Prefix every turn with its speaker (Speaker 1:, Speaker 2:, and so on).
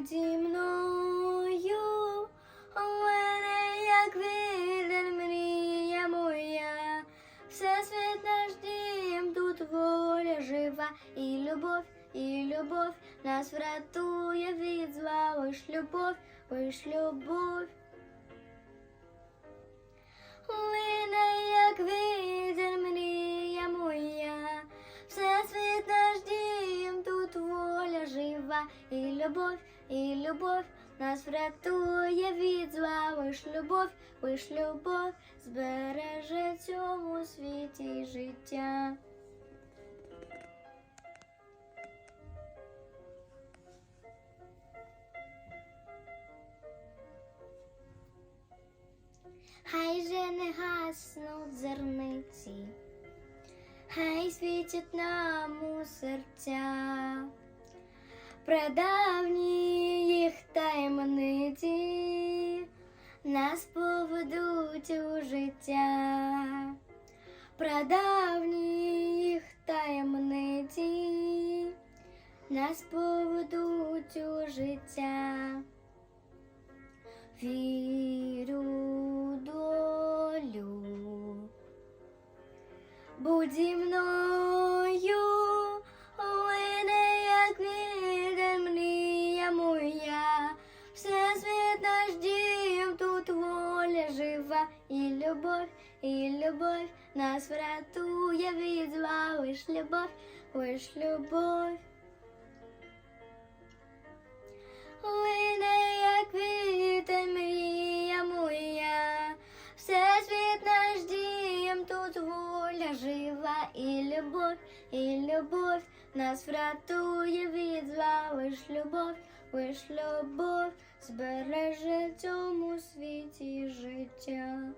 Speaker 1: будь зі мною, у мене як вірен мрія моя, всесвіт наш дім, тут воля жива, і любов, і любов нас врятує від зла, лиш любов, лиш любов. Лине, як жива, і любов, і любов нас врятує від зла, лиш любов, лиш любов збереже цьому світі життя. Хай же не гаснуть зерниці, хай світять нам у серця, прадавні їх таємниці нас поведуть у життя, прадавні їх таємниці нас поведуть у життя. Вірю долю, будь зі мною, жива, і любов, і любов нас врятує від зла, лиш любов, лиш любов. Лине, як вітер мрія моя, всесвіт наш дім, тут воля жива, і любов, і любов нас врятує від зла, лиш любов, лиш любов збереже в цьому світі життя. 家